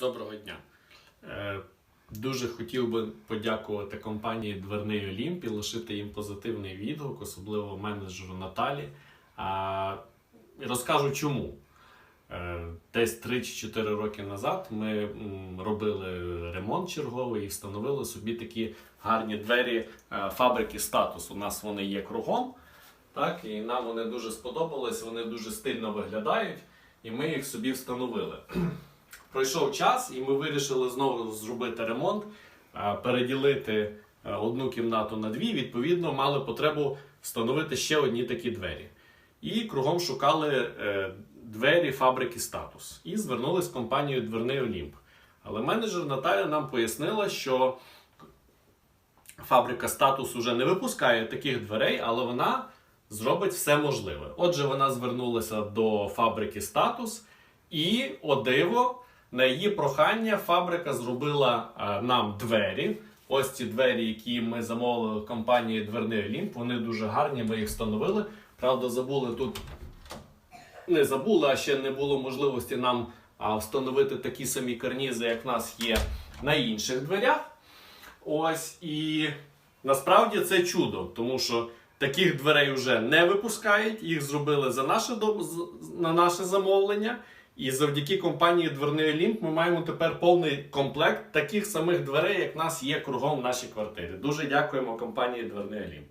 Доброго дня. Е, Дуже хотів би подякувати компанії Дверний Олімп і лишити їм позитивний відгук, особливо менеджеру Наталі. Розкажу чому. Е, Десь 3 чи 4 роки назад ми робили ремонт черговий і встановили собі такі гарні двері е, фабрики статус. У нас вони є кругом. Так, і нам вони дуже сподобались, вони дуже стильно виглядають, і ми їх собі встановили. Пройшов час, і ми вирішили знову зробити ремонт, е, переділити е, одну кімнату на дві. Відповідно, мали потребу встановити ще одні такі двері. І кругом шукали е, двері фабрики Статус. І звернулись в компанію Дверний Олімп. Але менеджер Наталя нам пояснила, що фабрика Статус уже не випускає таких дверей, але вона зробить все можливе. Отже, вона звернулася до фабрики Статус, і о диво, на її прохання фабрика зробила е, нам двері. Ось ці двері, які ми замовили в компанії Дверний Олімп. Вони дуже гарні, ми їх встановили. Правда, забули тут. Не забули, а ще не було можливості нам встановити такі самі карнізи, як в нас є на інших дверях. Ось і насправді це чудо, тому що таких дверей вже не випускають. Їх зробили за наше на наше замовлення. І завдяки компанії Дверний Олімп ми маємо тепер повний комплект таких самих дверей, як в нас є кругом в нашій квартирі. Дуже дякуємо компанії Дверний Олімп.